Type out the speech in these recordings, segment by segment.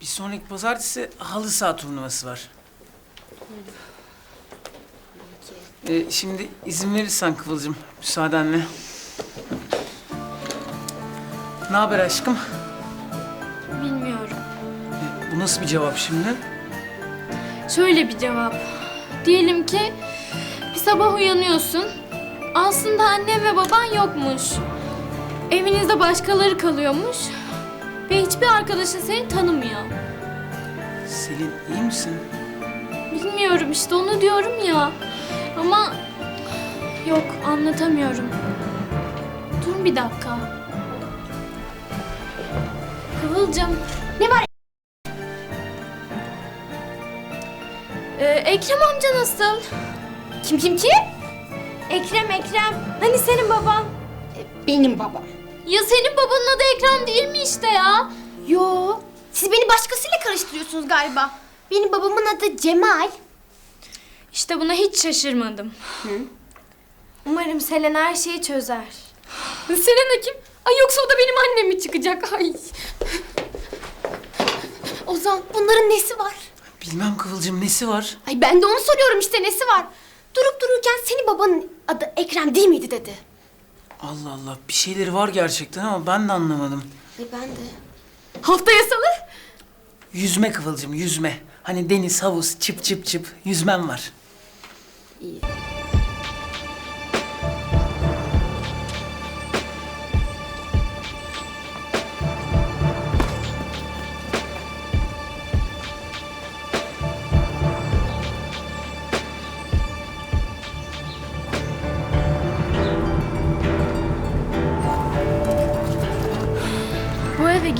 Bir sonraki pazartesi halı saha turnuvası var. Ee, şimdi izin verirsen Kıvılcım, müsaadenle. Ne haber aşkım? Bilmiyorum. Ee, bu nasıl bir cevap şimdi? Şöyle bir cevap. Diyelim ki bir sabah uyanıyorsun. Aslında annen ve baban yokmuş. Evinizde başkaları kalıyormuş. Ve hiçbir arkadaşın seni tanımıyor. Selin iyi misin? Bilmiyorum işte onu diyorum ya. Ama yok anlatamıyorum. Dur bir dakika. Kıvılcım. Ne var? Ee, Ekrem amca nasıl? Kim kim kim? Ekrem Ekrem. Hani senin baban? Benim babam. Ya senin babanın adı Ekrem değil mi işte ya? Yo. Siz beni başkasıyla karıştırıyorsunuz galiba. Benim babamın adı Cemal. İşte buna hiç şaşırmadım. Umarım Selena her şeyi çözer. Selena kim? Ay yoksa o da benim annem mi çıkacak? Ay. Ozan bunların nesi var? Bilmem Kıvılcım nesi var? Ay ben de onu soruyorum işte nesi var? Durup dururken senin babanın adı Ekrem değil miydi dedi. Allah Allah bir şeyleri var gerçekten ama ben de anlamadım. Ay ben de. Haftaya salı. Yüzme Kıvılcım yüzme. Hani deniz, havuz, çıp çıp çıp yüzmem var. İyi.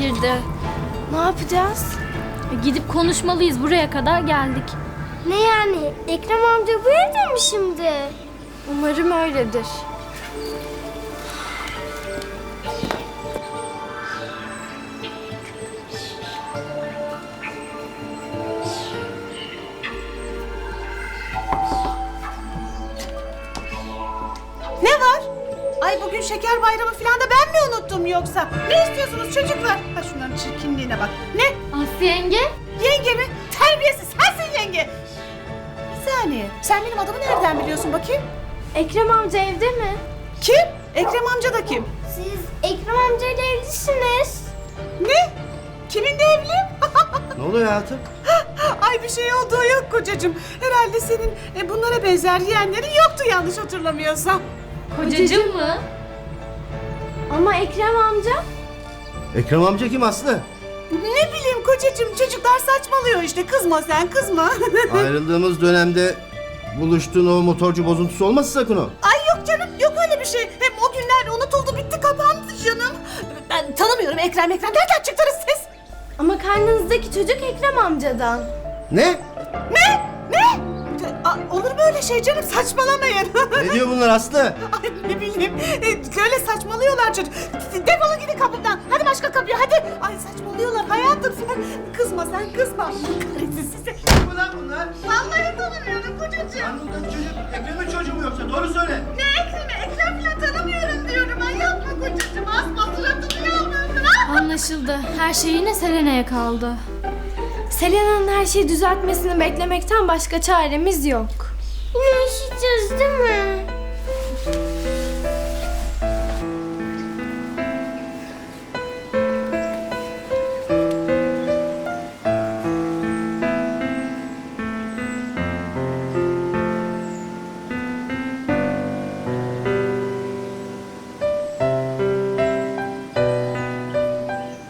Girdi. Ne yapacağız? E, Gidip konuşmalıyız. Buraya kadar geldik. Ne yani? Ekrem amca bu evde mi şimdi? Umarım öyledir. Ay bugün şeker bayramı falan da ben mi unuttum yoksa? Ne istiyorsunuz çocuklar? Ha şunların çirkinliğine bak. Ne? Aslı yenge. Yenge mi? Terbiyesiz sensin yenge. Bir saniye. Sen benim adımı nereden biliyorsun bakayım? Ekrem amca evde mi? Kim? Ekrem amca da kim? Siz Ekrem amcayla evlisiniz. Ne? Kiminle evli? Ne oluyor hayatım? Ay bir şey olduğu yok kocacığım. Herhalde senin e, bunlara benzer yeğenlerin yoktu yanlış hatırlamıyorsam. Kocacığım mı? Ama Ekrem amca. Ekrem amca kim Aslı? Ne bileyim kocacığım çocuklar saçmalıyor işte. Kızma sen kızma. Ayrıldığımız dönemde buluştuğun o motorcu bozuntusu olmasın sakın o. Ay yok canım yok öyle bir şey. Hem o günler unutuldu bitti kapandı canım. Ben tanımıyorum Ekrem Ekrem. Nereden çıktınız siz? Ama karnınızdaki çocuk Ekrem amcadan. Ne? Ne? Aa, olur mu öyle şey canım saçmalamayın. Ne diyor bunlar Aslı? Ay ne bileyim e, öyle saçmalıyorlar çocuk. Defolun gidin kapımdan. Hadi başka kapıya hadi. Ay saçmalıyorlar hayatım sen. Kızma sen kızma. Kahretsin sizi. Kim lan bunlar? Vallahi tanımıyorum kocacığım. Karnındaki çocuk Ekrem'in çocuğu mu yoksa? Doğru söyle. Ne Ekrem'i? Ekrem falan tanımıyorum diyorum. Ay yapma kocacığım. Asma suratını yalmıyorsun. Anlaşıldı. Her şey yine Selena'ya kaldı. Selena'nın her şeyi düzeltmesini beklemekten başka çaremiz yok. Yine üşüyeceğiz değil mi?